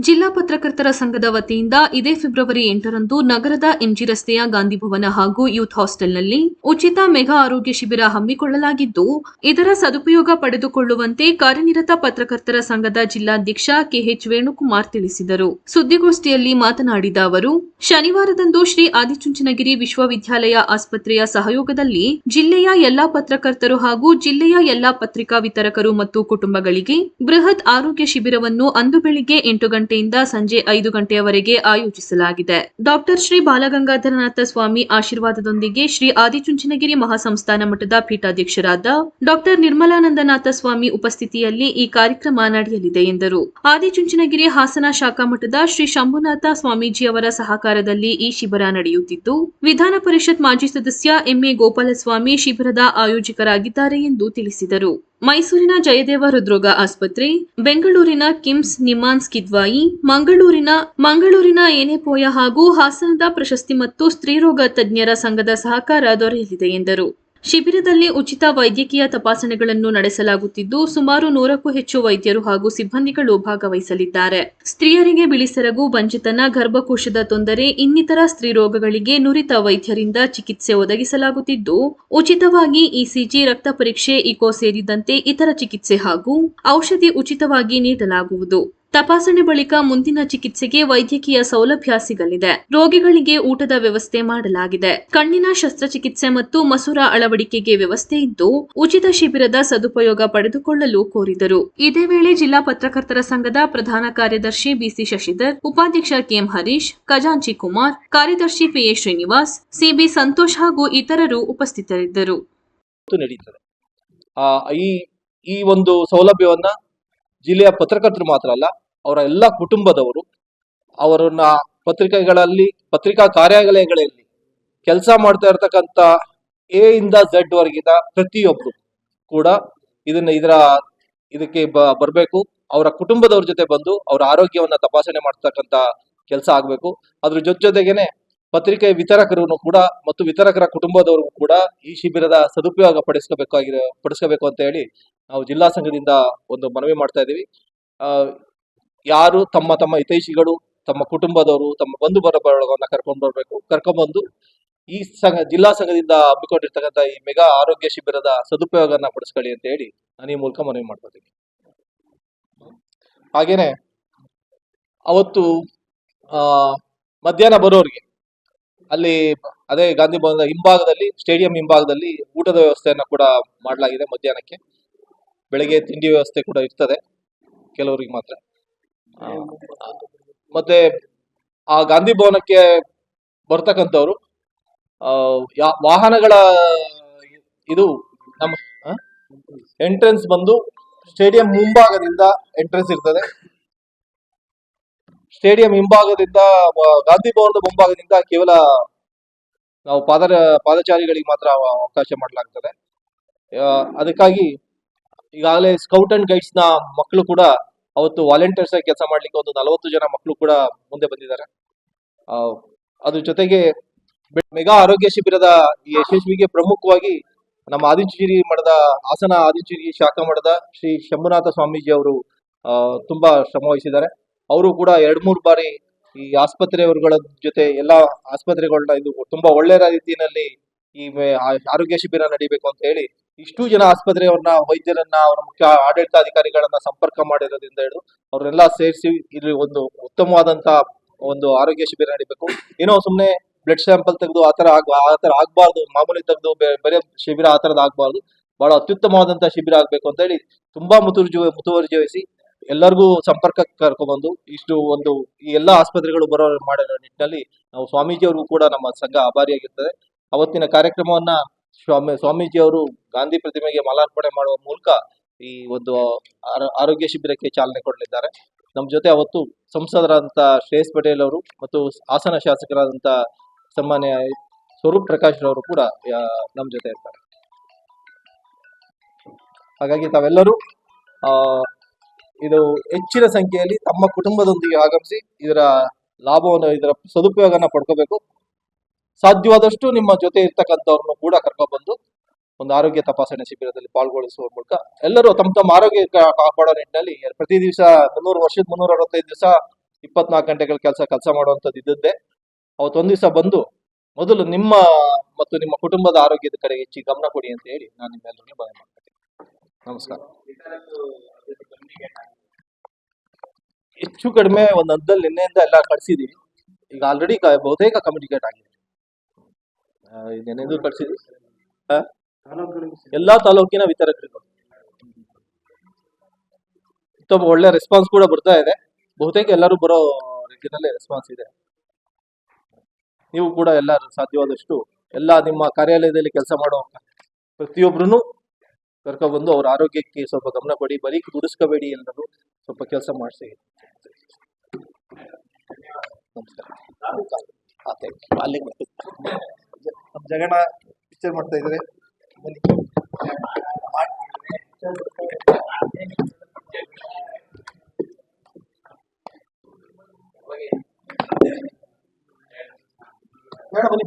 ಜಿಲ್ಲಾ ಪತ್ರಕರ್ತರ ಸಂಘದ ವತಿಯಿಂದ ಇದೇ ಫೆಬ್ರವರಿ ಎಂಟರಂದು ನಗರದ ಎಂಜಿ ರಸ್ತೆಯ ಗಾಂಧಿ ಭವನ ಹಾಗೂ ಯೂತ್ ಹಾಸ್ಟೆಲ್ನಲ್ಲಿ ಉಚಿತ ಮೆಗಾ ಆರೋಗ್ಯ ಶಿಬಿರ ಹಮ್ಮಿಕೊಳ್ಳಲಾಗಿದ್ದು, ಇದರ ಸದುಪಯೋಗ ಪಡೆದುಕೊಳ್ಳುವಂತೆ ಕಾರ್ಯನಿರತ ಪತ್ರಕರ್ತರ ಸಂಘದ ಜಿಲ್ಲಾಧ್ಯಕ್ಷ ಕೆಎಚ್ ವೇಣುಕುಮಾರ್ ತಿಳಿಸಿದರು. ಸುದ್ದಿಗೋಷ್ಠಿಯಲ್ಲಿ ಮಾತನಾಡಿದ ಅವರು, ಶನಿವಾರದಂದು ಶ್ರೀ ಆದಿಚುಂಚನಗಿರಿ ವಿಶ್ವವಿದ್ಯಾಲಯ ಆಸ್ಪತ್ರೆಯ ಸಹಯೋಗದಲ್ಲಿ ಜಿಲ್ಲೆಯ ಎಲ್ಲಾ ಪತ್ರಕರ್ತರು ಹಾಗೂ ಜಿಲ್ಲೆಯ ಎಲ್ಲಾ ಪತ್ರಿಕಾ ವಿತರಕರು ಮತ್ತು ಕುಟುಂಬಗಳಿಗೆ ಬೃಹತ್ ಆರೋಗ್ಯ ಶಿಬಿರವನ್ನು ಅಂದು ಬೆಳಿಗ್ಗೆ ಎಂಟು ಗಂಟೆಯಿಂದ ಸಂಜೆ ಐದು ಗಂಟೆಯವರೆಗೆ ಆಯೋಜಿಸಲಾಗಿದೆ. ಡಾಕ್ಟರ್ ಶ್ರೀ ಬಾಲಗಂಗಾಧರನಾಥ ಸ್ವಾಮಿ ಆಶೀರ್ವಾದದೊಂದಿಗೆ ಶ್ರೀ ಆದಿಚುಂಚನಗಿರಿ ಮಹಾಸಂಸ್ಥಾನ ಮಠದ ಪೀಠಾಧ್ಯಕ್ಷರಾದ ಡಾಕ್ಟರ್ ನಿರ್ಮಲಾನಂದನಾಥ ಸ್ವಾಮಿ ಉಪಸ್ಥಿತಿಯಲ್ಲಿ ಈ ಕಾರ್ಯಕ್ರಮ ನಡೆಯಲಿದೆ ಎಂದರು. ಆದಿಚುಂಚನಗಿರಿ ಹಾಸನ ಶಾಖಾ ಮಠದ ಶ್ರೀ ಶಂಭುನಾಥ ಸ್ವಾಮೀಜಿಯವರ ಸಹಕಾರದಲ್ಲಿ ಈ ಶಿಬಿರ ನಡೆಯುತ್ತಿದ್ದು, ವಿಧಾನ ಪರಿಷತ್ ಮಾಜಿ ಸದಸ್ಯ ಎಂಎ ಗೋಪಾಲಸ್ವಾಮಿ ಶಿಬಿರದ ಆಯೋಜಕರಾಗಿದ್ದಾರೆ ಎಂದು ತಿಳಿಸಿದರು. ಮೈಸೂರಿನ ಜಯದೇವ ಹೃದ್ರೋಗ ಆಸ್ಪತ್ರೆ, ಬೆಂಗಳೂರಿನ ಕಿಮ್ಸ್ ನಿಮಾನ್ಸ್ ಕಿದ್ವಾಯಿ, ಮಂಗಳೂರಿನ ಮಂಗಳೂರಿನ ಏನೆಪೋಯ ಹಾಗೂ ಹಾಸನದ ಪ್ರಶಸ್ತಿ ಮತ್ತು ಸ್ತ್ರೀರೋಗ ತಜ್ಞರ ಸಂಘದ ಸಹಕಾರ ದೊರೆಯಲಿದೆ ಎಂದರು. ಶಿಬಿರದಲ್ಲಿ ಉಚಿತ ವೈದ್ಯಕೀಯ ತಪಾಸಣೆಗಳನ್ನು ನಡೆಸಲಾಗುತ್ತಿದ್ದು ಸುಮಾರು ನೂರಕ್ಕೂ ಹೆಚ್ಚು ವೈದ್ಯರು ಹಾಗೂ ಸಿಬ್ಬಂದಿಗಳು ಭಾಗವಹಿಸಲಿದ್ದಾರೆ. ಸ್ತ್ರೀಯರಿಗೆ ಬಿಳಿಸೆರಗು ಬಂಜೆತನ, ಗರ್ಭಕೋಶದ ತೊಂದರೆ, ಇನ್ನಿತರ ಸ್ತ್ರೀ ರೋಗಗಳಿಗೆ ನುರಿತ ವೈದ್ಯರಿಂದ ಚಿಕಿತ್ಸೆ ಒದಗಿಸಲಾಗುತ್ತಿದ್ದು, ಉಚಿತವಾಗಿ ಇಸಿಜಿ, ರಕ್ತ ಪರೀಕ್ಷೆ, ಇಕೋ ಸೇರಿದಂತೆ ಇತರ ಚಿಕಿತ್ಸೆ ಹಾಗೂ ಔಷಧಿ ಉಚಿತವಾಗಿ ನೀಡಲಾಗುವುದು. ತಪಾಸಣೆ ಬಳಿಕ ಮುಂದಿನ ಚಿಕಿತ್ಸೆಗೆ ವೈದ್ಯಕೀಯ ಸೌಲಭ್ಯ ಸಿಗಲಿದೆ. ರೋಗಿಗಳಿಗೆ ಊಟದ ವ್ಯವಸ್ಥೆ ಮಾಡಲಾಗಿದೆ. ಕಣ್ಣಿನ ಶಸ್ತ್ರಚಿಕಿತ್ಸೆ ಮತ್ತು ಮಸೂರ ಅಳವಡಿಕೆಗೆ ವ್ಯವಸ್ಥೆ ಇದ್ದು, ಉಚಿತ ಶಿಬಿರದ ಸದುಪಯೋಗ ಪಡೆದುಕೊಳ್ಳಲು ಕೋರಿದರು. ಇದೇ ವೇಳೆ ಜಿಲ್ಲಾ ಪತ್ರಕರ್ತರ ಸಂಘದ ಪ್ರಧಾನ ಕಾರ್ಯದರ್ಶಿ ಬಿಸಿ ಶಶಿಧರ್, ಉಪಾಧ್ಯಕ್ಷ ಕೆಎಂ ಹರೀಶ್, ಖಜಾಂಚಿ ಕುಮಾರ್, ಕಾರ್ಯದರ್ಶಿ ಪಿಎ ಶ್ರೀನಿವಾಸ್, ಸಿಬಿ ಸಂತೋಷ್ ಹಾಗೂ ಇತರರು ಉಪಸ್ಥಿತರಿದ್ದರು. ಈ ಒಂದು ಸೌಲಭ್ಯವನ್ನ ಜಿಲ್ಲೆಯ ಪತ್ರಕರ್ತರು ಮಾತ್ರ ಅಲ್ಲ, ಅವರ ಎಲ್ಲ ಕುಟುಂಬದವರು, ಅವರನ್ನ ಪತ್ರಿಕೆಗಳಲ್ಲಿ, ಪತ್ರಿಕಾ ಕಾರ್ಯಾಲಯಗಳಲ್ಲಿ ಕೆಲಸ ಮಾಡ್ತಾ ಇರ್ತಕ್ಕಂಥ ಎ ಇಂದ ಝಡ್ ವರೆಗಿನ ಪ್ರತಿಯೊಬ್ರು ಕೂಡ ಇದನ್ನ ಇದರ ಇದಕ್ಕೆ ಬರಬೇಕು. ಅವರ ಕುಟುಂಬದವ್ರ ಜೊತೆ ಬಂದು ಅವರ ಆರೋಗ್ಯವನ್ನ ತಪಾಸಣೆ ಮಾಡ್ತಕ್ಕಂಥ ಕೆಲಸ ಆಗ್ಬೇಕು. ಅದ್ರ ಜೊತೆ ಜೊತೆಗೇನೆ ಪತ್ರಿಕೆ ವಿತರಕರು ಕೂಡ ಮತ್ತು ವಿತರಕರ ಕುಟುಂಬದವರಿಗೂ ಕೂಡ ಈ ಶಿಬಿರದ ಸದುಪಯೋಗ ಪಡಿಸ್ಕೋಬೇಕಾಗಿರೋ ಪಡಿಸ್ಕೋಬೇಕು ಅಂತ ಹೇಳಿ ನಾವು ಜಿಲ್ಲಾ ಸಂಘದಿಂದ ಒಂದು ಮನವಿ ಮಾಡ್ತಾ ಇದ್ದೀವಿ. ಯಾರು ತಮ್ಮ ತಮ್ಮ ಹಿತೈಷಿಗಳು, ತಮ್ಮ ಕುಟುಂಬದವರು, ತಮ್ಮ ಬಂಧು ಬರಬರವನ್ನ ಕರ್ಕೊಂಡು ಬರಬೇಕು, ಕರ್ಕೊಂಡ್ಬಂದು ಈ ಸಂಘ, ಜಿಲ್ಲಾ ಸಂಘದಿಂದ ಹಮ್ಮಿಕೊಂಡಿರ್ತಕ್ಕಂಥ ಈ ಮೆಗಾ ಆರೋಗ್ಯ ಶಿಬಿರದ ಸದುಪಯೋಗನ ಪಡಿಸ್ಕೊಳ್ಳಿ ಅಂತ ಹೇಳಿ ನಾನು ಈ ಮೂಲಕ ಮನವಿ ಮಾಡ್ಕೋತೀನಿ ಹಾಗೇನೆ, ಅವತ್ತು ಮಧ್ಯಾಹ್ನ ಬರೋರಿಗೆ, ಅಲ್ಲಿ ಅದೇ ಗಾಂಧಿ ಭವನದ ಹಿಂಭಾಗದಲ್ಲಿ, ಸ್ಟೇಡಿಯಂ ಹಿಂಭಾಗದಲ್ಲಿ ಊಟದ ವ್ಯವಸ್ಥೆಯನ್ನು ಕೂಡ ಮಾಡಲಾಗಿದೆ ಮಧ್ಯಾಹ್ನಕ್ಕೆ. ಬೆಳಗ್ಗೆ ತಿಂಡಿ ವ್ಯವಸ್ಥೆ ಕೂಡ ಇರ್ತದೆ, ಕೆಲವರಿಗೆ ಮಾತ್ರ. ಮತ್ತೆ ಆ ಗಾಂಧಿ ಭವನಕ್ಕೆ ಬರ್ತಕ್ಕಂಥವ್ರು ವಾಹನಗಳ ಇದು ನಮ್ಮ ಎಂಟ್ರೆನ್ಸ್ ಬಂದು ಸ್ಟೇಡಿಯಂ ಮುಂಭಾಗದಿಂದ ಎಂಟ್ರೆನ್ಸ್ ಇರ್ತದೆ. ಸ್ಟೇಡಿಯಂ ಹಿಂಭಾಗದಿಂದ ಗಾಂಧಿ ಭವನದ ಮುಂಭಾಗದಿಂದ ಕೇವಲ ನಾವು ಪಾದ ಪಾದಚಾರಿಗಳಿಗೆ ಮಾತ್ರ ಅವಕಾಶ ಮಾಡಲಾಗ್ತದೆ. ಅದಕ್ಕಾಗಿ ಈಗಾಗಲೇ ಸ್ಕೌಟ್ ಅಂಡ್ ಗೈಡ್ಸ್ನ ಮಕ್ಕಳು ಕೂಡ ಅವತ್ತು ವಾಲಂಟಿಯರ್ಸ್ ಆಗಿ ಕೆಲಸ ಮಾಡ್ಲಿಕ್ಕೆ ಒಂದು ನಲವತ್ತು ಜನ ಮಕ್ಕಳು ಕೂಡ ಮುಂದೆ ಬಂದಿದ್ದಾರೆ. ಅದ್ರ ಜೊತೆಗೆ ಮೆಗಾ ಆರೋಗ್ಯ ಶಿಬಿರದ ಈ ಯಶಸ್ವಿಗೆ ಪ್ರಮುಖವಾಗಿ ನಮ್ಮ ಆದಿಚೇರಿ ಮಠದ ಹಾಸನ ಆದಿಚೇರಿ ಶಾಖಾ ಮಠದ ಶ್ರೀ ಶಂಭುನಾಥ ಸ್ವಾಮೀಜಿ ಅವರು ತುಂಬಾ ಶ್ರಮ ಅವರು ಕೂಡ ಎರಡ್ ಮೂರು ಬಾರಿ ಈ ಆಸ್ಪತ್ರೆಯವರುಗಳ ಜೊತೆ ಎಲ್ಲಾ ಆಸ್ಪತ್ರೆಗಳನ್ನ ಇದು ತುಂಬಾ ಒಳ್ಳೆಯ ರೀತಿಯಲ್ಲಿ ಈ ಆರೋಗ್ಯ ಶಿಬಿರ ನಡಿಬೇಕು ಅಂತ ಹೇಳಿ ಇಷ್ಟು ಜನ ಆಸ್ಪತ್ರೆಯವ್ರನ್ನ, ವೈದ್ಯರನ್ನ, ಅವರ ಮುಖ್ಯ ಆಡಳಿತಾಧಿಕಾರಿಗಳನ್ನ ಸಂಪರ್ಕ ಮಾಡಿರೋದ್ರಿಂದ ಹಿಡಿದು ಅವ್ರನ್ನೆಲ್ಲ ಸೇರಿಸಿ ಇಲ್ಲಿ ಒಂದು ಉತ್ತಮವಾದಂತ ಒಂದು ಆರೋಗ್ಯ ಶಿಬಿರ ನಡೀಬೇಕು. ಏನೋ ಸುಮ್ಮನೆ ಬ್ಲಡ್ ಸ್ಯಾಂಪಲ್ ತೆಗೆದು ಆತರ ಆಗ ಆತರ ಆಗ್ಬಾರ್ದು. ಮಾಮೂಲಿ ತೆಗೆದು ಬೇರೆ ಶಿಬಿರ ಆತರದ ತರದ್ ಆಗ್ಬಾರ್ದು. ಬಹಳ ಅತ್ಯುತ್ತಮವಾದಂತಹ ಶಿಬಿರ ಆಗ್ಬೇಕು ಅಂತ ಹೇಳಿ ತುಂಬಾ ಮುತುರ್ಜಿ ಮುತುವರ್ಜಿ ವಹಿಸಿ ಎಲ್ಲರಿಗೂ ಸಂಪರ್ಕ ಕರ್ಕೊಂಡ್ಬಂದು ಇಷ್ಟು ಒಂದು ಈ ಎಲ್ಲಾ ಆಸ್ಪತ್ರೆಗಳು ಬರೋ ಮಾಡಿರೋ ನಿಟ್ಟಿನಲ್ಲಿ ನಾವು ಸ್ವಾಮೀಜಿ ಅವ್ರಿಗೂ ಕೂಡ ನಮ್ಮ ಸಂಘ ಆಭಾರಿಯಾಗಿರ್ತದೆ. ಅವತ್ತಿನ ಕಾರ್ಯಕ್ರಮವನ್ನ ಸ್ವಾಮಿ, ಸ್ವಾಮೀಜಿಯವರು ಗಾಂಧಿ ಪ್ರತಿಮೆಗೆ ಮಾಲಾರ್ಪಣೆ ಮಾಡುವ ಮೂಲಕ ಈ ಒಂದು ಆರೋ- ಆರೋಗ್ಯ ಶಿಬಿರಕ್ಕೆ ಚಾಲನೆ ಕೊಡಲಿದ್ದಾರೆ. ನಮ್ಮ ಜೊತೆ ಅವತ್ತು ಸಂಸದರಾದಂತ ಶ್ರೇಯಸ್ ಪಟೇಲ್ ಅವರು ಮತ್ತು ಹಾಸನ ಶಾಸಕರಾದಂತ ಸನ್ಮಾನ್ಯ ಸ್ವರೂಪ್ ಪ್ರಕಾಶ್ ರವರು ಕೂಡ ನಮ್ಮ ಜೊತೆ ಇರ್ತಾರೆ. ಹಾಗಾಗಿ ತಾವೆಲ್ಲರೂ ಇದು ಹೆಚ್ಚಿನ ಸಂಖ್ಯೆಯಲ್ಲಿ ತಮ್ಮ ಕುಟುಂಬದೊಂದಿಗೆ ಆಗಮಿಸಿ ಇದರ ಲಾಭವನ್ನು, ಇದರ ಸದುಪಯೋಗನ ಪಡ್ಕೋಬೇಕು. ಸಾಧ್ಯವಾದಷ್ಟು ನಿಮ್ಮ ಜೊತೆ ಇರ್ತಕ್ಕಂಥವ್ರನ್ನು ಕೂಡ ಕರ್ಕೊಂಡ್ಬಂದು ಒಂದು ಆರೋಗ್ಯ ತಪಾಸಣೆ ಶಿಬಿರದಲ್ಲಿ ಪಾಲ್ಗೊಳಿಸುವ ಮೂಲಕ ಎಲ್ಲರೂ ತಮ್ಮ ತಮ್ಮ ಆರೋಗ್ಯ ಕಾಪಾಡೋ ನಿಟ್ಟಿನಲ್ಲಿ ಪ್ರತಿ ದಿವಸ ಮುನ್ನೂರು ವರ್ಷದ ಮುನ್ನೂರ ಅರವತ್ತೈದು ದಿವಸ ಇಪ್ಪತ್ನಾಲ್ಕು ಗಂಟೆಗಳ ಕೆಲಸ ಕೆಲಸ ಮಾಡುವಂಥದ್ದು ಇದ್ದದ್ದೇ. ಅವತ್ತೊಂದು ದಿವಸ ಬಂದು ಮೊದಲು ನಿಮ್ಮ ಮತ್ತು ನಿಮ್ಮ ಕುಟುಂಬದ ಆರೋಗ್ಯದ ಕಡೆ ಹೆಚ್ಚು ಗಮನ ಕೊಡಿ ಅಂತ ಹೇಳಿ ನಾನು ನಿಮ್ಮೆಲ್ಲರಿಗೂ ಮನವಿ ಮಾಡ್ತೀನಿ ನಮಸ್ಕಾರ. ಹೆಚ್ಚು ಕಡಿಮೆ ಒಂದು ಹಂತದಲ್ಲಿ ನಿನ್ನೆಯಿಂದ ಎಲ್ಲ ಕಳಿಸಿದೀವಿ. ಈಗ ಆಲ್ರೆಡಿ ಬಹುತೇಕ ಕಮ್ಯುನಿಕೇಟ್ ಆಗಿದೆ. ಆ, ನೆನ್ನೆದು ಕಳಿಸಿದ್ವಿ ಎಲ್ಲಾ ತಾಲೂಕಿನ ವಿತರಕರಿಗೂ ತುಂಬ ಒಳ್ಳೆ ರೆಸ್ಪಾನ್ಸ್ ಕೂಡ ಬರ್ತಾ ಇದೆ. ಬಹುತೇಕ ಎಲ್ಲರೂ ಬರೋ ರೀತಿಯಲ್ಲಿ ರೆಸ್ಪಾನ್ಸ್ ಇದೆ. ನೀವು ಕೂಡ ಎಲ್ಲರೂ ಸಾಧ್ಯವಾದಷ್ಟು ಎಲ್ಲ ನಿಮ್ಮ ಕಾರ್ಯಾಲಯದಲ್ಲಿ ಕೆಲಸ ಮಾಡೋ ಪ್ರತಿಯೊಬ್ಬರೂ ಕರ್ಕೊಬಂದು ಅವ್ರ ಆರೋಗ್ಯಕ್ಕೆ ಸ್ವಲ್ಪ ಗಮನ ಕೊಡಿ. ಬರೀ ದುಡಿಸ್ಕೋಬೇಡಿ ಎಲ್ಲರೂ. ಸ್ವಲ್ಪ ಕೆಲಸ ಮಾಡಿಸಿ. ನಮಸ್ಕಾರ. ಅಲ್ಲಿಗೆ ಜಗಣ ಪಿಕ್ಚರ್ ಮಾಡ್ತಾ ಬನ್ನಿ. ಬೇಡ ಬನ್ನಿ.